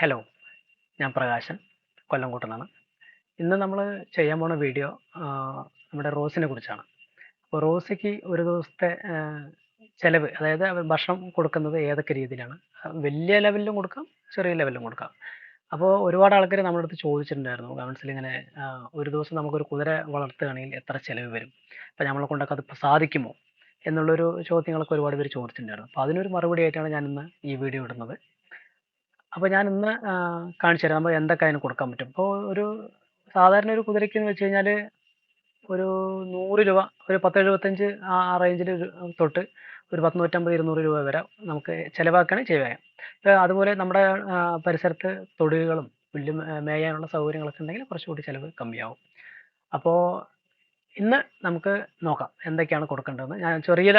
Hello ഞാൻ പ്രകാശൻ കൊല്ലംകൂട്ടനാണ് ഇന്ന് നമ്മൾ ചെയ്യാൻ പോണ വീഡിയോ നമ്മുടെ റോസിനെ കുറിച്ചാണ്. അപ്പോൾ റോസിക്ക് ഒരു ദിവസത്തെ ചിലവ് അതായത് ഭക്ഷണം കൊടുക്കുന്നത് ഏതൊക്കെ രീതിയിലാണ്? വലിയ ലെവലിലും കൊടുക്കാം ചെറിയ ലെവലിലും കൊടുക്കാം. അപ്പോൾ ഒരുപാട് ആൾക്കാർ നമ്മുടെ അടുത്ത് ചോദിച്ചിട്ടുണ്ടായിരുന്നു. കമൻസിൽ ഇങ്ങനെ ഒരു ദിവസം നമുക്കൊരു കുതിര വളർത്തുകയാണെങ്കിൽ എത്ര ചിലവ് വരും? അപ്പോൾ നമ്മളെ കൊണ്ടൊക്കെ അത് സാധിക്കുമോ? എന്നുള്ളൊരു ചോദ്യങ്ങളൊക്കെ ഒരുപാട് പേര് ചോദിച്ചിട്ടുണ്ടായിരുന്നു. അപ്പോൾ അതിനൊരു മറുപടി ആയിട്ടാണ് ഞാൻ ഇന്ന് ഈ വീഡിയോ ഇടുന്നത്. അപ്പോൾ ഞാൻ ഇന്ന് കാണിച്ചു തരാം. നമ്മൾ എന്തൊക്കെ അതിന് കൊടുക്കാൻ പറ്റും. ഇപ്പോൾ ഒരു സാധാരണ ഒരു കുതിരയ്ക്ക് എന്ന് വെച്ച് കഴിഞ്ഞാൽ ഒരു നൂറ് രൂപ ഒരു പത്ത് എഴുപത്തഞ്ച് ആ റേഞ്ചിൽ തൊട്ട് ഒരു പത്ത് നൂറ്റമ്പത് ഇരുന്നൂറ് രൂപ വരെ നമുക്ക് ചിലവാക്കണേ ചെയ്യാം ഇപ്പോൾ അതുപോലെ നമ്മുടെ പരിസരത്ത് തൊടികളും പുല്ലും മേയാനുള്ള സൗകര്യങ്ങളൊക്കെ ഉണ്ടെങ്കിൽ കുറച്ചുകൂടി ചിലവ് കമ്മിയാവും. അപ്പോൾ ഇന്ന് നമുക്ക് നോക്കാം എന്തൊക്കെയാണ് കൊടുക്കേണ്ടതെന്ന്. ഞാൻ ചെറിയ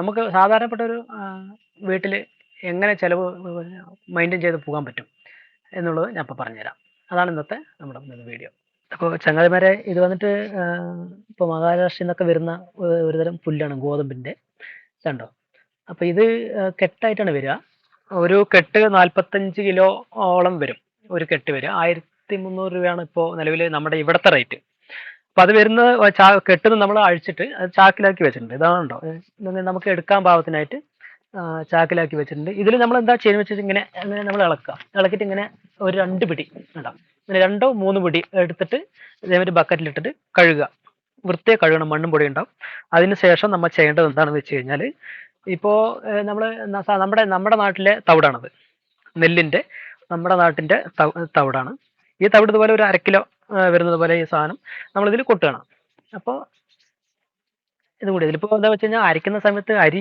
നമുക്ക് സാധാരണപ്പെട്ട ഒരു വീട്ടിൽ എങ്ങനെ ചിലവ് മെയിന്റെയിൻ ചെയ്ത് പോകാൻ പറ്റും എന്നുള്ളത് ഞാൻ ഇപ്പോൾ പറഞ്ഞുതരാം. അതാണ് ഇന്നത്തെ നമ്മുടെ ഇന്നത്തെ വീഡിയോ അപ്പോൾ ചങ്ങാതിമാരെ ഇത് വന്നിട്ട് ഇപ്പോൾ മഹാരാഷ്ട്രയിൽ നിന്നൊക്കെ വരുന്ന ഒരുതരം പുല്ലാണ് ഗോതമ്പിന്റെ ഇതുണ്ടോ അപ്പോൾ ഇത് കെട്ടായിട്ടാണ് വരിക. ഒരു കെട്ട് നാൽപ്പത്തഞ്ച് കിലോ ഓളം വരും. ഒരു കെട്ട് വരിക. ആയിരത്തി മുന്നൂറ് രൂപയാണ് ഇപ്പോൾ നിലവിൽ നമ്മുടെ ഇവിടുത്തെ റേറ്റ്. അപ്പോൾ അത് വരുന്ന ചാ കെട്ടുന്ന നമ്മൾ അഴിച്ചിട്ട് അത് ചാക്കിലാക്കി വെച്ചിട്ടുണ്ട്. ഇതാണുണ്ടോ? ഇത് നമുക്ക് എടുക്കാൻ പാകത്തിനായിട്ട് ചാക്കിലാക്കി വെച്ചിട്ടുണ്ട്. ഇതിൽ നമ്മൾ എന്താ ചെയ്യുന്നത് വെച്ചാൽ ഇങ്ങനെ ഇങ്ങനെ നമ്മൾ ഇളക്കുക. ഇളക്കിയിട്ട് ഇങ്ങനെ ഒരു രണ്ട് പിടി ഉണ്ടാവും ഇങ്ങനെ രണ്ടോ മൂന്ന് പിടി എടുത്തിട്ട് ഇതേമാതിരി ബക്കറ്റിലിട്ടിട്ട് കഴുകുക. വൃത്തിയെ കഴുകണം. മണ്ണും പൊടി ഉണ്ടാവും. അതിന് ശേഷം നമ്മൾ ചെയ്യേണ്ടത് എന്താണെന്ന് വെച്ച് കഴിഞ്ഞാൽ ഇപ്പോൾ നമ്മൾ നമ്മുടെ നമ്മുടെ നാട്ടിലെ തവിടാണത്. നെല്ലിന്റെ നമ്മുടെ നാട്ടിന്റെ തവ് തവിടാണ്. ഈ തവിട് ഇതുപോലെ ഒരു അര കിലോ വരുന്നത് പോലെ ഈ സാധനം നമ്മളിതിൽ കൊട്ടുകയാണ്. അപ്പോൾ ഇത് കൂടി. ഇതിലിപ്പോ എന്താ വെച്ച് കഴിഞ്ഞാൽ അരിക്കുന്ന സമയത്ത് അരി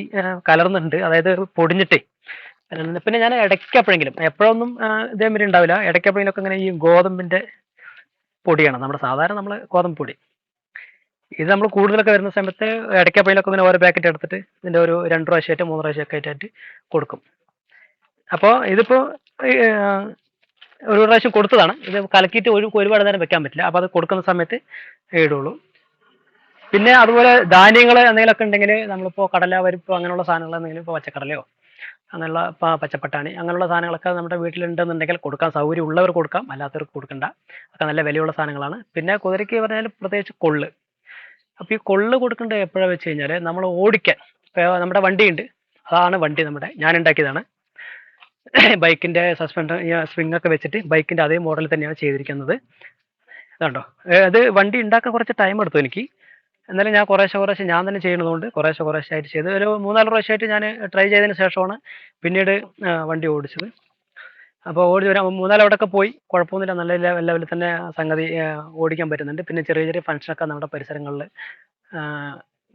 കലർന്നുണ്ട് അതായത് പൊടിഞ്ഞിട്ടേ. പിന്നെ ഞാൻ ഇടയ്ക്ക് എപ്പോഴെങ്കിലും എപ്പോഴൊന്നും ഇതേമാതിരി ഉണ്ടാവില്ല. ഇടയ്ക്ക് എപ്പോഴെങ്കിലും ഒക്കെ ഇങ്ങനെ ഈ ഗോതമ്പിന്റെ പൊടിയാണ്. നമ്മുടെ സാധാരണ നമ്മൾ ഗോതമ്പ് പൊടി. ഇത് നമ്മൾ കൂടുതലൊക്കെ വരുന്ന സമയത്ത് ഇടയ്ക്ക് എപ്പോഴെങ്കിലൊക്കെ ഇങ്ങനെ ഓരോ പാക്കറ്റ് എടുത്തിട്ട് ഇതിന്റെ ഒരു രണ്ട് പ്രാവശ്യമായിട്ട് മൂന്ന് പ്രാവശ്യമൊക്കെ ആയിട്ട് കൊടുക്കും. അപ്പോൾ ഇതിപ്പോ ഒരു പ്രാവശ്യം കൊടുത്തതാണ്. ഇത് കലക്കിയിട്ട് ഒരു ഒരുപാട് നേരം വെക്കാൻ പറ്റില്ല. അപ്പോൾ അത് കൊടുക്കുന്ന സമയത്ത് ഇടുള്ളൂ. പിന്നെ അതുപോലെ ധാന്യങ്ങൾ എന്തെങ്കിലുമൊക്കെ ഉണ്ടെങ്കിൽ നമ്മളിപ്പോൾ കടല പരിപ്പ് അങ്ങനെയുള്ള സാധനങ്ങൾ എന്തെങ്കിലും ഇപ്പോൾ പച്ചക്കടലയോ അങ്ങനെയുള്ള പച്ചപ്പട്ടാണി അങ്ങനെയുള്ള സാധനങ്ങളൊക്കെ നമ്മുടെ വീട്ടിലുണ്ടെന്നുണ്ടെങ്കിൽ കൊടുക്കാൻ സൗകര്യം ഉള്ളവർ കൊടുക്കാം അല്ലാത്തവർക്ക് കൊടുക്കണ്ട. ഒക്കെ നല്ല വിലയുള്ള സാധനങ്ങളാണ്. പിന്നെ കുതിരയ്ക്ക് പറഞ്ഞാൽ പ്രത്യേകിച്ച് കൊള്ള്. അപ്പോൾ ഈ കൊള്ള് കൊടുക്കേണ്ടത് എപ്പോഴാണ് വെച്ച് കഴിഞ്ഞാൽ നമ്മൾ ഓടിക്കാൻ. ഇപ്പോൾ നമ്മുടെ വണ്ടിയുണ്ട്. അതാണ് വണ്ടി നമ്മുടെ. ഞാൻ ഉണ്ടാക്കിയതാണ്. ബൈക്കിന്റെ സസ്പെൻഡർ സ്വിംഗ് ഒക്കെ വെച്ചിട്ട് ബൈക്കിന്റെ അതേ മോഡൽ തന്നെയാണ് ചെയ്തിരിക്കുന്നത്. കണ്ടോ അത് വണ്ടി ഉണ്ടാക്കാൻ കുറച്ച് ടൈം എടുത്തു എനിക്ക്. എന്നാലും ഞാൻ കുറേശ്ശെ കുറേശ്ശെ ഞാൻ തന്നെ ചെയ്യുന്നതുകൊണ്ട് കുറേശ്ശെ കുറേശ്ശെ ആയിട്ട് ചെയ്ത്. ഒരു മൂന്നാൽ പ്രാവശ്യമായിട്ട് ഞാൻ ട്രൈ ചെയ്തതിന് ശേഷമാണ് പിന്നീട് വണ്ടി ഓടിച്ചത്. അപ്പോൾ ഓടി വരാം മൂന്നാൽ അവിടെയൊക്കെ പോയി. കുഴപ്പമൊന്നുമില്ല. നല്ല ലെവ- ലെവലിൽ തന്നെ സംഗതി ഓടിക്കാൻ പറ്റുന്നുണ്ട്. പിന്നെ ചെറിയ ചെറിയ ഫംഗ്ഷനൊക്കെ നമ്മുടെ പരിസരങ്ങളിൽ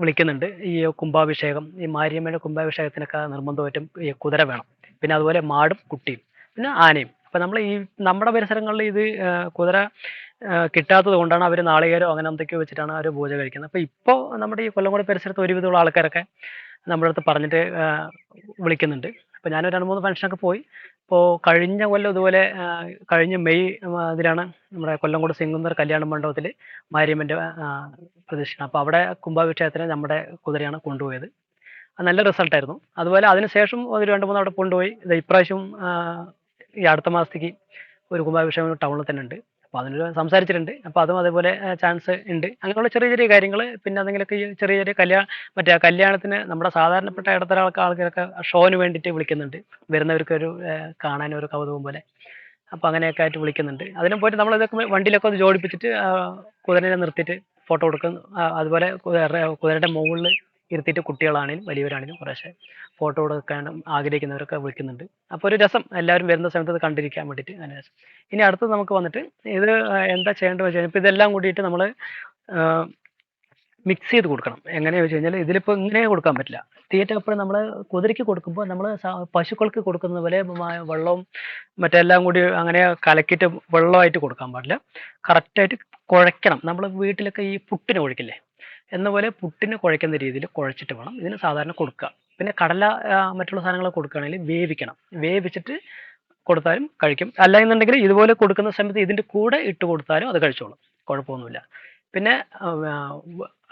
വിളിക്കുന്നുണ്ട്. ഈ കുംഭാഭിഷേകം ഈ മാരിയമ്മയുടെ കുംഭാഭിഷേകത്തിനൊക്കെ നിർബന്ധമായിട്ടും ഈ കുതിര വേണം. പിന്നെ അതുപോലെ മാടും കുട്ടിയും പിന്നെ ആനയും. അപ്പം നമ്മൾ ഈ നമ്മുടെ പരിസരങ്ങളിൽ ഇത് കുതിര കിട്ടാത്തത് കൊണ്ടാണ് അവർ നാളികേരോ അങ്ങനെ എന്തൊക്കെയോ വെച്ചിട്ടാണ് അവർ പൂജ കഴിക്കുന്നത്. അപ്പോൾ ഇപ്പോൾ നമ്മുടെ ഈ കൊല്ലംകോട് പരിസരത്ത് ഒരുവിധമുള്ള ആൾക്കാരൊക്കെ നമ്മുടെ അടുത്ത് പറഞ്ഞിട്ട് വിളിക്കുന്നുണ്ട്. അപ്പോൾ ഞാൻ രണ്ട് മൂന്ന് ഫംഗ്ഷനൊക്കെ പോയി. ഇപ്പോൾ കഴിഞ്ഞ കൊല്ലം ഇതുപോലെ കഴിഞ്ഞ മെയ് ഇതിലാണ് നമ്മുടെ കൊല്ലംകോട് സിംഗുന്നർ കല്യാണ മണ്ഡപത്തിൽ മാരിയമ്മന്റെ പ്രതിഷ്ഠ. അപ്പോൾ അവിടെ കുംഭാഭിഷേകത്തിന് നമ്മുടെ കുതിരയാണ് കൊണ്ടുപോയത്. നല്ല റിസൾട്ടായിരുന്നു. അതുപോലെ അതിനുശേഷം ഒരു രണ്ട് മൂന്ന് അവിടെ കൊണ്ടുപോയി. ഇത് ഇപ്രാവശ്യം ഈ അടുത്ത മാസത്തേക്ക് ഒരു കുംഭാഭിഷേകം ടൗണിൽ തന്നെ ഉണ്ട്. അപ്പോൾ അതിനൊരു സംസാരിച്ചിട്ടുണ്ട്. അപ്പോൾ അതും അതേപോലെ ചാൻസ് ഉണ്ട്. അങ്ങനെയുള്ള ചെറിയ ചെറിയ കാര്യങ്ങൾ പിന്നെ എന്തെങ്കിലുമൊക്കെ ചെറിയ ചെറിയ കല്യാണം മറ്റേ കല്യാണത്തിന് നമ്മുടെ സാധാരണപ്പെട്ട ഇടത്തര ആൾക്കാർക്കൊക്കെ ഷോന് വേണ്ടിയിട്ട് വിളിക്കുന്നുണ്ട്. വരുന്നവർക്ക് ഒരു കാണാൻ ഒരു കൗതുകം പോലെ. അപ്പോൾ അങ്ങനെയൊക്കെ ആയിട്ട് വിളിക്കുന്നുണ്ട്. അതിനും പോയിട്ട് നമ്മൾ ഇതൊക്കെ വണ്ടിയിലൊക്കെ ഒന്ന് ജോടിപ്പിച്ചിട്ട് കുതിരനെ നിർത്തിയിട്ട് ഫോട്ടോ കൊടുക്കും. അതുപോലെ കുതിര കുതിരയുടെ മുകളിൽ ഇരുത്തിയിട്ട് കുട്ടികളാണെങ്കിലും വലിയവരാണെങ്കിലും കുറേശ്ശെ ഫോട്ടോ എടുക്കാൻ ആഗ്രഹിക്കുന്നവരൊക്കെ വിളിക്കുന്നുണ്ട്. അപ്പോൾ ഒരു രസം എല്ലാവരും വരുന്ന സമയത്ത് അത് കണ്ടിരിക്കാൻ വേണ്ടിയിട്ട് അങ്ങനെ രസം. ഇനി അടുത്തത് നമുക്ക് വന്നിട്ട് ഇത് എന്താ ചെയ്യേണ്ടത് വെച്ച് കഴിഞ്ഞാൽ ഇതെല്ലാം കൂടിയിട്ട് നമ്മൾ മിക്സ് ചെയ്ത് കൊടുക്കണം. എങ്ങനെയാണെന്ന് വെച്ച് കഴിഞ്ഞാൽ ഇതിലിപ്പോൾ ഇങ്ങനെ കൊടുക്കാൻ പറ്റില്ല. തീറ്റ എപ്പോഴും നമ്മൾ കുതിരയ്ക്ക് കൊടുക്കുമ്പോൾ നമ്മൾ പശുക്കൾക്ക് കൊടുക്കുന്ന പോലെ വെള്ളവും മറ്റെല്ലാം കൂടി അങ്ങനെ കലക്കിയിട്ട് വെള്ളമായിട്ട് കൊടുക്കാൻ പാടില്ല. കറക്റ്റായിട്ട് കുഴക്കണം നമ്മൾ വീട്ടിലൊക്കെ ഈ പുട്ടിന് കുഴക്കില്ലേ? എന്ന പോലെ പുട്ടിന് കുഴയ്ക്കുന്ന രീതിയിൽ കുഴച്ചിട്ട് വേണം. ഇതിന് സാധാരണ കൊടുക്കുക. പിന്നെ കടല മറ്റുള്ള സാധനങ്ങൾ കൊടുക്കുകയാണെങ്കിൽ വേവിക്കണം. വേവിച്ചിട്ട് കൊടുത്താലും കഴിക്കും. അല്ല എന്നുണ്ടെങ്കിൽ ഇതുപോലെ കൊടുക്കുന്ന സമയത്ത് ഇതിന്റെ കൂടെ ഇട്ട് കൊടുത്താലും അത് കഴിച്ചോളും. കുഴപ്പമൊന്നുമില്ല. പിന്നെ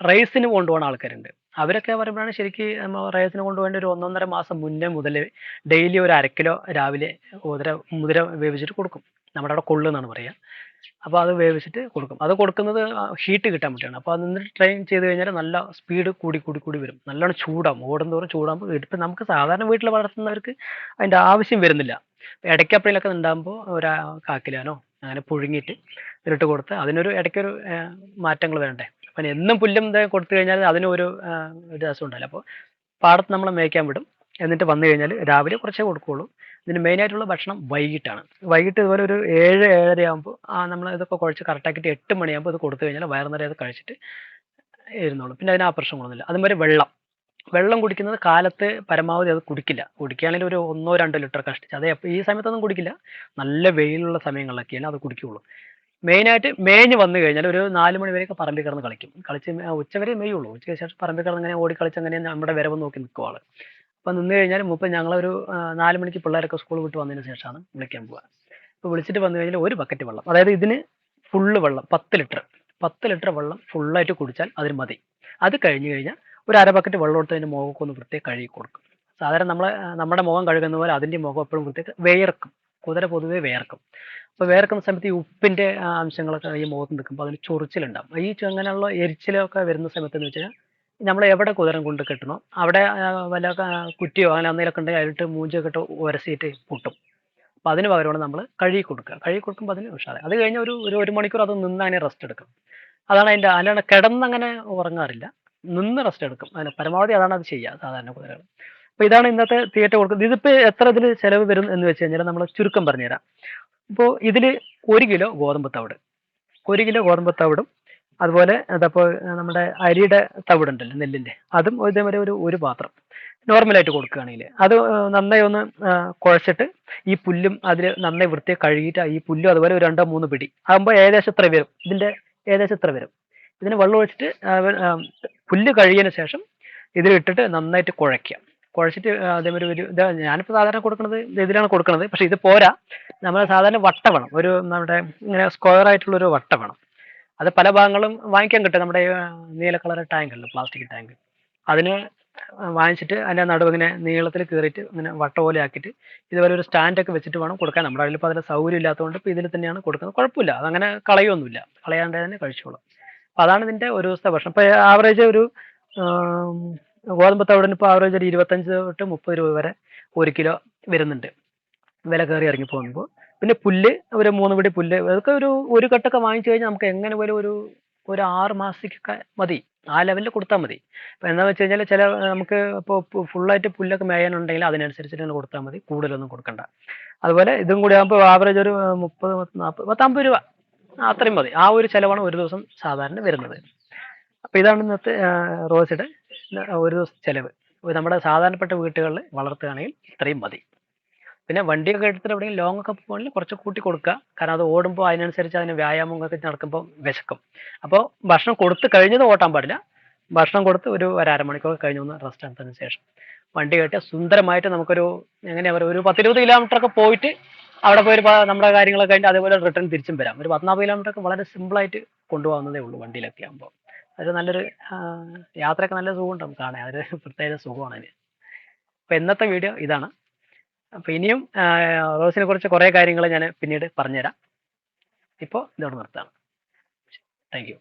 റൈസിന് കൊണ്ടുപോകുന്ന ആൾക്കാരുണ്ട്. അവരൊക്കെ പറയുമ്പോഴാണ് ശരിക്കും നമ്മൾ റൈസിന് കൊണ്ടുപോകേണ്ട ഒരു ഒന്നൊന്നര മാസം മുന്നേ മുതൽ ഡെയിലി ഒരു അര കിലോ രാവിലെ മുതിര മുതിര വേവിച്ചിട്ട് കൊടുക്കും. നമ്മുടെ അവിടെ കൊള്ളു എന്നാണ് പറയുക. അപ്പോൾ അത് വേവിച്ചിട്ട് കൊടുക്കും. അത് കൊടുക്കുന്നത് ഹീറ്റ് കിട്ടാൻ വേണ്ടിയാണ്. അപ്പോൾ അത് നിന്നിട്ട് ട്രെയിൻ ചെയ്ത് കഴിഞ്ഞാൽ നല്ല സ്പീഡ് കൂടി കൂടി കൂടി വരും. നല്ലോണം ചൂടാകും ഓടുന്തോറും ചൂടാകുമ്പോൾ ഇപ്പം നമുക്ക് സാധാരണ വീട്ടിൽ വളർത്തുന്നവർക്ക് അതിന്റെ ആവശ്യം വരുന്നില്ല. ഇടയ്ക്ക് എപ്പോഴെങ്കിലൊക്കെ ഉണ്ടാകുമ്പോൾ ഒരു കാക്കിലാനോ അങ്ങനെ പുഴുങ്ങിയിട്ട് ഇതിലിട്ട് കൊടുത്ത് അതിനൊരു ഇടയ്ക്കൊരു മാറ്റങ്ങൾ വേണ്ടേ അപ്പം എന്നും പുല്ലും കൊടുത്തു കഴിഞ്ഞാൽ അതിനൊരു ഒരു രസം ഉണ്ടാവില്ല. അപ്പോൾ പാടത്ത് നമ്മൾ മേയ്ക്കാൻ വിടും. എന്നിട്ട് വന്നു കഴിഞ്ഞാൽ രാവിലെ കുറച്ചേ കൊടുക്കുകയുള്ളൂ ഇതിന് മെയിനായിട്ടുള്ള ഭക്ഷണം വൈകിട്ടാണ്. വൈകിട്ട് ഇതുപോലെ ഒരു ഏഴ് ഏഴര ആകുമ്പോൾ നമ്മൾ ഇതൊക്കെ കുഴച്ച് കറക്റ്റാക്കിയിട്ട് എട്ട് മണിയാകുമ്പോൾ ഇത് കൊടുത്തു കഴിഞ്ഞാൽ വയറ് നിറയെ അത് കഴിച്ചിട്ട് ഇരുന്നോളും. പിന്നെ അതിന് ആ പ്രശ്നങ്ങളൊന്നുമില്ല അതുമാതിരി വെള്ളം. വെള്ളം കുടിക്കുന്നത് കാലത്ത് പരമാവധി അത് കുടിക്കില്ല. കുടിക്കുകയാണെങ്കിൽ ഒരു ഒന്നോ രണ്ടോ ലിറ്റർ കഷ്ടിച്ച് അതേ ഈ സമയത്തൊന്നും കുടിക്കില്ല. നല്ല വെയിലുള്ള സമയങ്ങളിലൊക്കെയാണ് അത് കുടിക്കുകയുള്ളൂ മെയിനായിട്ട് മേഞ്ഞ് വന്നു കഴിഞ്ഞാൽ ഒരു നാല് മണി വരെയൊക്കെ പറമ്പിൽ കിടന്ന് കളിക്കും. കളിച്ച് ഉച്ച വരെ മേയുള്ളൂ. ഉച്ചയ്ക്ക് ശേഷം പറമ്പിൽ കിടന്ന് അങ്ങനെ ഓടി കളിച്ച് അങ്ങനെ നമ്മുടെ വരവ് നോക്കി നിൽക്കും ആൾ അപ്പം നിന്ന് കഴിഞ്ഞാൽ മുപ്പം ഞങ്ങളൊരു നാല് മണിക്ക് പിള്ളേരൊക്കെ സ്കൂൾ വിട്ട് വന്നതിന് ശേഷമാണ് വിളിക്കാൻ പോവുക. അപ്പോൾ വിളിച്ചിട്ട് വന്നു കഴിഞ്ഞാൽ ഒരു ബക്കറ്റ് വെള്ളം. അതായത് ഇതിന് ഫുള്ള് വെള്ളം പത്ത് ലിറ്റർ. പത്ത് ലിറ്റർ വെള്ളം ഫുള്ളായിട്ട് കുടിച്ചാൽ അതിന് മതി. അത് കഴിഞ്ഞ് കഴിഞ്ഞാൽ ഒരു അര ബക്കറ്റ് വെള്ളം എടുത്ത് അതിന്റെ മുഖമൊക്കെ ഒന്ന് വൃത്തിയായി കഴുകി കൊടുക്കും. സാധാരണ നമ്മളെ നമ്മുടെ മുഖം കഴുകുന്ന പോലെ അതിന്റെ മുഖം എപ്പോഴും വൃത്തിയായി വേർക്കും. കുതിര പൊതുവെ വേർക്കും. അപ്പോൾ വേർക്കുന്ന സമയത്ത് ഈ ഉപ്പിന്റെ അംശങ്ങളൊക്കെ ഈ മുഖത്ത് നിൽക്കുമ്പോൾ അതിന് ചൊറിച്ചിലുണ്ടാവും. ഈ അങ്ങനെയുള്ള എരിച്ചിലൊക്കെ വരുന്ന സമയത്ത് എന്ന് വെച്ചാൽ നമ്മൾ എവിടെ കുതിരം കൊണ്ട് കെട്ടണോ അവിടെ വല്ല കുറ്റിയോ അങ്ങനെ എന്തെങ്കിലുമൊക്കെ ഉണ്ടെങ്കിൽ അതിലിട്ട് മൂഞ്ചൊക്കെ ഇട്ട് ഉരസിയിട്ട് പൊട്ടും. അപ്പോൾ അതിന് പകരമാണ് നമ്മൾ കഴുകി കൊടുക്കുക. കഴുകി കൊടുക്കുമ്പോൾ അതിന് ഉഷാറായി അത് കഴിഞ്ഞ ഒരു ഒരു ഒരു മണിക്കൂർ അത് നിന്ന് അതിനെ റെസ്റ്റ് എടുക്കും. അതാണ് അതിന്റെ അല്ലാണ്ട് കിടന്നങ്ങനെ ഉറങ്ങാറില്ല. നിന്ന് റെസ്റ്റ് എടുക്കും. അതിന് പരമാവധി അതാണ് അത് ചെയ്യുക സാധാരണ കുതിരകൾ അപ്പോൾ ഇതാണ് ഇന്നത്തെ തിയേറ്റർ കൊടുക്കുന്നത്. ഇതിപ്പോൾ എത്ര ഇതിൽ ചിലവ് വരും എന്ന് വെച്ച് കഴിഞ്ഞാൽ നമ്മൾ ചുരുക്കം പറഞ്ഞുതരാം. ഇപ്പോൾ ഇതിൽ ഒരു കിലോ ഗോതമ്പ് തവിട്. ഒരു കിലോ ഗോതമ്പ് തവിടും അതുപോലെ അതപ്പോൾ നമ്മുടെ അരിയുടെ തവിടുണ്ടല്ലോ നെല്ലിന്റെ. അതും ഇതേപോലെ ഒരു ഒരു പാത്രം. നോർമലായിട്ട് കൊടുക്കുകയാണെങ്കിൽ അത് നന്നായി ഒന്ന് കുഴച്ചിട്ട് ഈ പുല്ലും അതിൽ നന്നായി വൃത്തി കഴുകിയിട്ട് ഈ പുല്ലും അതുപോലെ ഒരു രണ്ടോ മൂന്ന് പിടി. ആകുമ്പോൾ ഏകദേശം എത്ര വരും? ഇതിന്റെ ഏകദേശം എത്ര വരും? ഇതിന് വെള്ളം ഒഴിച്ചിട്ട് പുല്ല് കഴുകിയതിന് ശേഷം ഇതിലിട്ടിട്ട് നന്നായിട്ട് കുഴയ്ക്കുക. കുഴച്ചിട്ട് അതേമാതിരി ഒരു ഇത് ഞാനിപ്പോൾ സാധാരണ കൊടുക്കുന്നത് ഇത് ഇതിലാണ് കൊടുക്കുന്നത്. പക്ഷെ ഇത് പോരാ. നമ്മൾ സാധാരണ വട്ട വേണം. ഒരു നമ്മുടെ ഇങ്ങനെ സ്ക്വയർ ആയിട്ടുള്ള ഒരു വട്ട വേണം. അത് പല ഭാഗങ്ങളും വാങ്ങിക്കാൻ കിട്ടും. നമ്മുടെ നീല കളർ ടാങ്ക് ഉണ്ട് പ്ലാസ്റ്റിക് ടാങ്ക്. അതിന് വാങ്ങിച്ചിട്ട് അതിന്റെ നടുവ് ഇങ്ങനെ നീളത്തിൽ കീറിയിട്ട് ഇങ്ങനെ വട്ട പോലെ ആക്കിയിട്ട് ഇതുപോലെ ഒരു സ്റ്റാൻഡൊക്കെ വെച്ചിട്ട് വേണം കൊടുക്കാൻ. നമ്മുടെ അതിലിപ്പോൾ അതിന് സൗകര്യം ഇല്ലാത്തതുകൊണ്ട് ഇപ്പോൾ ഇതിൽ തന്നെയാണ് കൊടുക്കുന്നത്. കുഴപ്പമില്ല. അതങ്ങനെ കളയൊന്നുമില്ല. കളയാണ്ട് തന്നെ കഴിച്ചോളും. അപ്പോൾ അതാണ് ഇതിന്റെ ഒരു ദിവസത്തെ ഭക്ഷണം. ഇപ്പോൾ ആവറേജ് ഒരു ഗോതമ്പ് തവിടിന് ഇപ്പോൾ ആവറേജ് ഒരു ഇരുപത്തഞ്ച് തൊട്ട് മുപ്പത് രൂപ വരെ ഒരു കിലോ വരുന്നുണ്ട്. വില കയറി ഇറങ്ങി പോകുമ്പോൾ. പിന്നെ പുല്ല് ഒരു മൂന്ന് പിടി പുല്ല് അതൊക്കെ ഒരു ഒരു കെട്ടൊക്കെ വാങ്ങിച്ചു കഴിഞ്ഞാൽ നമുക്ക് എങ്ങനെ പോലും ഒരു ഒരു ആറ് മാസത്തേക്കൊക്കെ മതി. ആ ലെവലിൽ കൊടുത്താൽ മതി. ഇപ്പം എന്താ വെച്ച് കഴിഞ്ഞാൽ ചില നമുക്ക് ഇപ്പോൾ ഫുള്ളായിട്ട് പുല്ലൊക്കെ മേയാനുണ്ടെങ്കിൽ അതിനനുസരിച്ചിട്ട് തന്നെ കൊടുത്താൽ മതി. കൂടുതലൊന്നും കൊടുക്കണ്ട. അതുപോലെ ഇതും കൂടി ആകുമ്പോൾ ആവറേജ് ഒരു മുപ്പത് നാൽപ്പത് പത്തമ്പത് രൂപ. അത്രയും മതി. ആ ഒരു ചിലവാണ് ഒരു ദിവസം സാധാരണ വരുന്നത്. അപ്പോൾ ഇതാണ് ഇന്നത്തെ റോസിഡ് ഒരു ദിവസം ചിലവ്. നമ്മുടെ സാധാരണപ്പെട്ട വീട്ടുകളിൽ വളർത്തുകയാണെങ്കിൽ ഇത്രയും മതി. പിന്നെ വണ്ടിയൊക്കെ എടുത്തിട്ട് എവിടെയെങ്കിലും ലോങ് ഒക്കെ പോകണമെങ്കിൽ കുറച്ച് കൂട്ടി കൊടുക്കുക. കാരണം അത് ഓടുമ്പോൾ അതിനനുസരിച്ച് അതിന് വ്യായാമം ഒക്കെ നടക്കുമ്പോൾ വിശക്കും. അപ്പോൾ ഭക്ഷണം കൊടുത്ത് കഴിഞ്ഞത് ഓട്ടാൻ പാടില്ല. ഭക്ഷണം കൊടുത്ത് ഒരു ഒരു അരമണിക്കൂർ കഴിഞ്ഞ് ഒന്ന് റെസ്റ്റ് എടുത്തതിന് ശേഷം. വണ്ടി കയറ്റിയാൽ സുന്ദരമായിട്ട് നമുക്കൊരു എങ്ങനെയാ പറയുക ഒരു പത്തിരുപത് കിലോമീറ്റർ ഒക്കെ പോയിട്ട് അവിടെ പോയി നമ്മുടെ കാര്യങ്ങളൊക്കെ കഴിഞ്ഞ് അതേപോലെ റിട്ടേൺ തിരിച്ചും വരാം. ഒരു പത്നാൽപ്പത് കിലോമീറ്റർ ഒക്കെ വളരെ സിമ്പിളായിട്ട് കൊണ്ടുപോകുന്നതേ ഉള്ളൂ വണ്ടിയിലൊക്കെ ആകുമ്പോൾ അത് നല്ലൊരു യാത്രയൊക്കെ നല്ല സുഖമുണ്ടാവും കാണാൻ. അതൊരു പ്രത്യേക സുഖമാണ് അതിന്. അപ്പോൾ ഇന്നത്തെ വീഡിയോ ഇതാണ്. അപ്പോൾ ഇനിയും റോസിനെ കുറിച്ച് കുറേ കാര്യങ്ങൾ ഞാൻ പിന്നീട് പറഞ്ഞുതരാം. ഇപ്പോൾ ഇതോടെ നിർത്താം. Thank you.